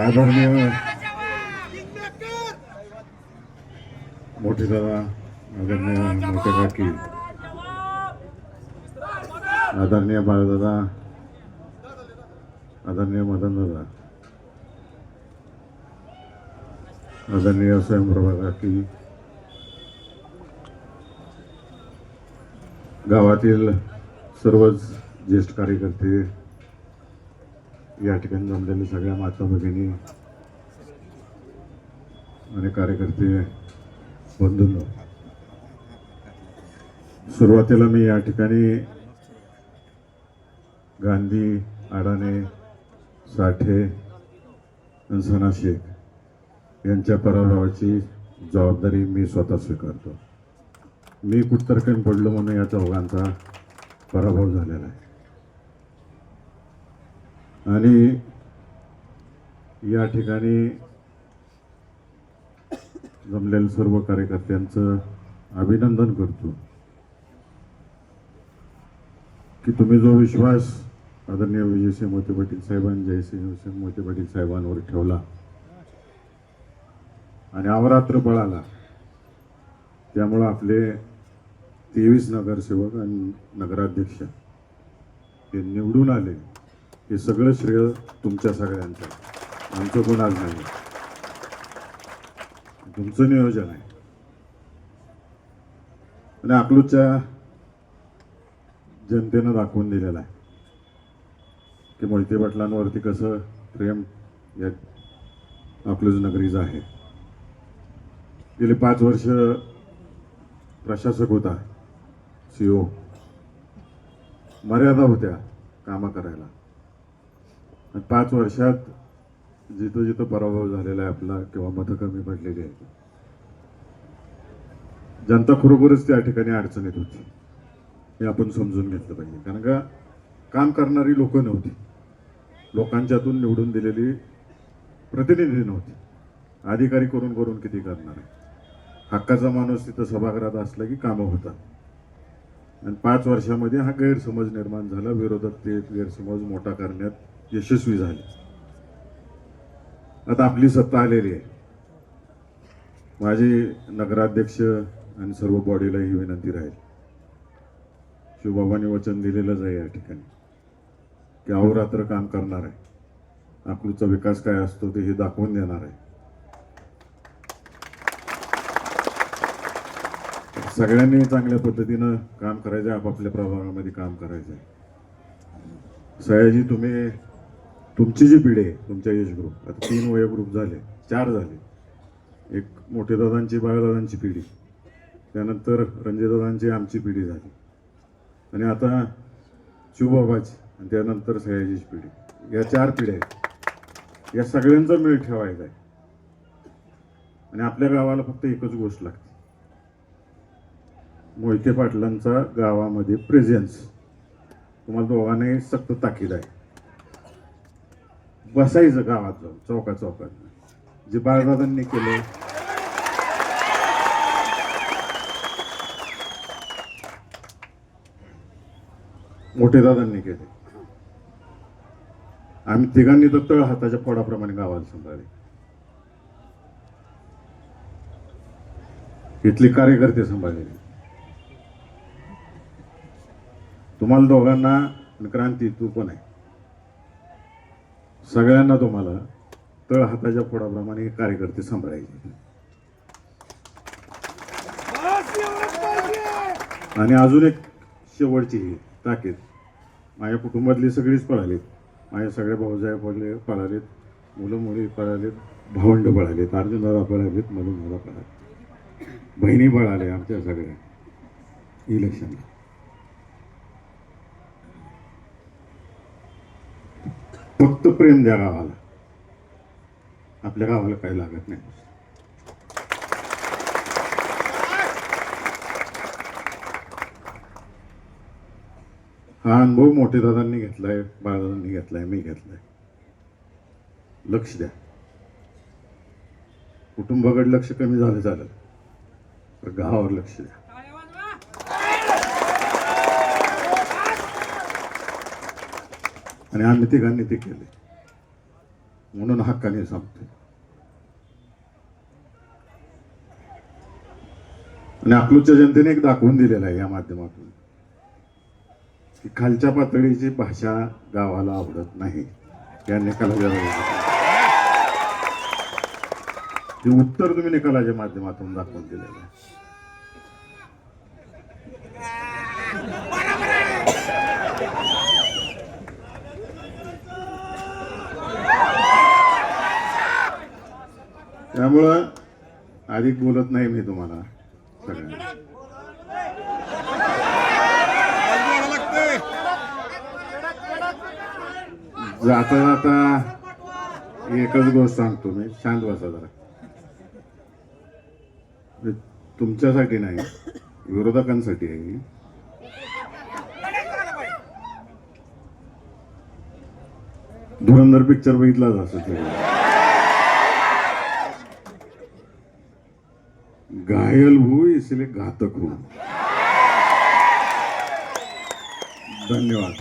आदरणीय मोठे दादा आदरणीय मोठे काकी. आदरणीय बाळदादा. आदरणीय मदन दादा आदरणीय स्वयंप्रभा काकी. गावातील सर्वच ज्येष्ठ कार्यकर्ते या ठिकाणी जमलेल्या सगळ्या माता भगिनी आणि कार्यकर्ते बंधूंनो सुरुवातीला मी या ठिकाणी गांधी अडाणे साठे आणि सना शेख यांच्या पराभवाची जबाबदारी मी स्वतः स्वीकारतो. मी कुठतर्कन पडलो म्हणून या चौघांचा पराभव झालेला आहे. आणि या ठिकाणी जमलेल्या सर्व कार्यकर्त्यांचं अभिनंदन करतो. की तुम्ही जो विश्वास आदरणीय विजयसिंह मोते पाटील साहेबांनी जयसिंह मोते पाटील साहेबांवर ठेवला आणि अवरात्र बळाला त्यामुळं आपले तेवीस नगरसेवक आणि नगराध्यक्ष हे निवडून आले. हे सगळं श्रेय तुमच्या सगळ्यांचं आमचं कोणाच आज नाही. तुमचं नियोजन आहे. आणि अकलूजच्या जनतेनं दाखवून दिलेलं आहे. की मोहिते पाटलांवरती कसं प्रेम या अकलूज नगरीचं आहे. गेले पाच वर्ष प्रशासक होता सी ओ. मर्यादा होत्या कामं करायला. पाच वर्षात जिथं जिथं पराभव झालेला आहे आपला किंवा मतं कमी पडलेली आहेत. जनता खरोखरच त्या ठिकाणी अडचणीत होती. हे आपण समजून घेतलं पाहिजे. कारण का काम करणारी लोक नव्हती. लोकांच्यातून निवडून दिलेली प्रतिनिधी नव्हती. अधिकारी करून करून किती करणार आहे? हक्काचा माणूस तिथं सभागृहात असला की कामं होतात. आणि पाच वर्षामध्ये हा गैरसमज निर्माण झाला. विरोधक ते गैरसमज मोठा करण्यात यशस्वी झाले. आता आपली सत्ता आलेली आहे. माझी नगराध्यक्ष आणि सर्व बॉडीला ही विनंती राहील. शिवबाबांनी वचन दिलेलंच आहे या ठिकाणी. की अहोरात्र काम करणार आहे. अकलूचा विकास काय असतो ते हे दाखवून देणार आहे. सगळ्यांनी चांगल्या पद्धतीनं काम करायचं आहे आपापल्या प्रभागामध्ये काम करायचं आहे. सयाजी तुम्ही तुमची जी पिढी आहे तुमच्या एज ग्रुप आता तीन वय ग्रुप झाले चार झाले. एक मोठे दादांची बाळदादांची पिढी. त्यानंतर रणजितदादांची आमची पिढी झाली. आणि आता शिवबाबाची आणि त्यानंतर सयाजीची पिढी. या चार पिढ्या आहेत. या सगळ्यांचा मेळ ठेवायचा आहे. आणि आपल्या गावाला फक्त एकच गोष्ट लागते. मोहिते पाटलांचा गावामध्ये प्रेझेन्स तुम्हाला दोघांनाही सक्त ताकीद आहे. बसायचं गावात जाऊन चौका चौकात. जे बाळदादांनी केलं. मोठे दादांनी केले. आम्ही तिघांनी तर तळ हाताच्या फोडाप्रमाणे गावाला सांभाळले. इथले कार्यकर्ते सांभाळलेले. तुम्हाला दोघांना आणि क्रांती तू पण आहे. सगळ्यांना तुम्हाला तळ हाताच्या फोडाप्रमाणे हे कार्यकर्ते सांभाळायचे. आणि अजून एक शेवटची ही ताकीद. माझ्या कुटुंबातली सगळीच पळालीत. माझ्या सगळ्या भाऊजाया पडले पळालेत. मुलं मुली पळालेत. भावंड पळालेत. अर्जुन दादा पळालेत. मधून दादा पळाले बहिणी पळाल्या आमच्या सगळ्या. इलेक्शनला. फक्त प्रेम द्या गावाला आपल्या गावाला काही लागत नाही. हा अनुभव मोठे दादांनी घेतलाय बाळदादांनी घेतलाय मी घेतलाय. लक्ष द्या. कुटुंबाकडे लक्ष कमी झालं झालं. तर गावावर लक्ष द्या. आणि आम्ही तिघांनी ते केले. म्हणून हक्काने सांगतोय आणि अकलूजच्या जनतेने एक दाखवून दिलेलं आहे या माध्यमातून की खालच्या पातळीची भाषा गावाला आवडत नाही. या निकालाच्या ते उत्तर तुम्ही निकालाच्या माध्यमातून दाखवून दिलेलं आहे. त्यामुळं अधिक बोलत नाही मी तुम्हाला. सगळ्यांना. जाता जाता एकच गोष्ट सांगतो मी. शांत बसा जरा. म्हणजे तुमच्यासाठी नाही विरोधकांसाठी आहे धुरंधर पिक्चर बघितलाच असतो घायल हुई इसलिए घातक हो। धन्यवाद।